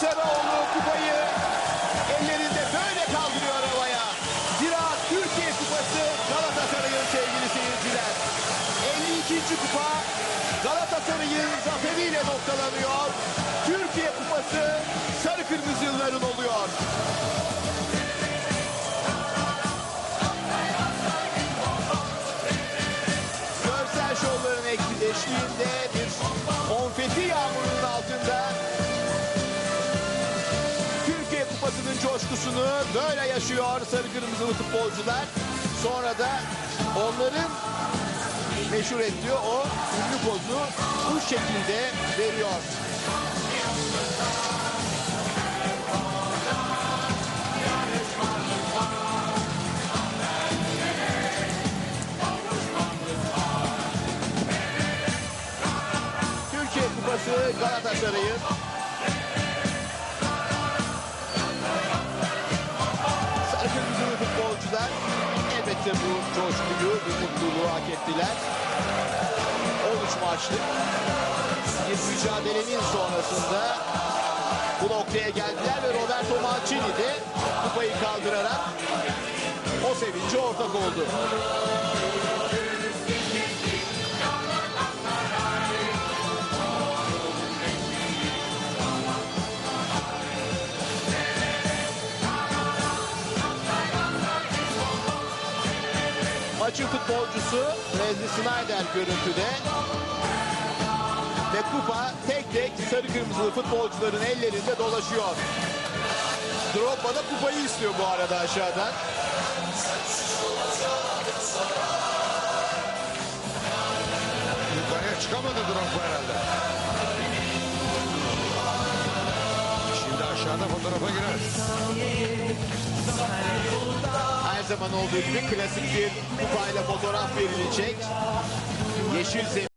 Kılıçdaroğlu kupayı ellerinde böyle kaldırıyor havaya. Zira Türkiye Kupası Galatasaray'ın sevgili seyirciler. 52. kupa Galatasaray'ın zaferiyle noktalanıyor. Türkiye Kupası sarı kırmızıların oluyor. Görsel şovların eşliğinde coşkusunu böyle yaşıyor sarı kırmızılı futbolcular. Sonra da onların meşhur ettiği o ünlü pozu bu şekilde veriyor. Türkiye Kupası Galatasaray'ın elbette bu coşkuyu, bu mutluluğu hak ettiler. 13 maçlık bir mücadelenin sonrasında bu noktaya geldiler ve Roberto Mancini de kupayı kaldırarak o sevince ortak oldu. Maçın futbolcusu Wesley Snyder görüntüde. Ve kupa tek tek sarı kırmızılı futbolcuların ellerinde dolaşıyor. Drogba da kupayı istiyor bu arada aşağıdan. Yukarıya çıkamadı Drogba herhalde. Şimdi aşağıda fotoğrafa girer. Zaman olduğu gibi klasik bir kupayla fotoğraf verilecek. Yeşil zemin.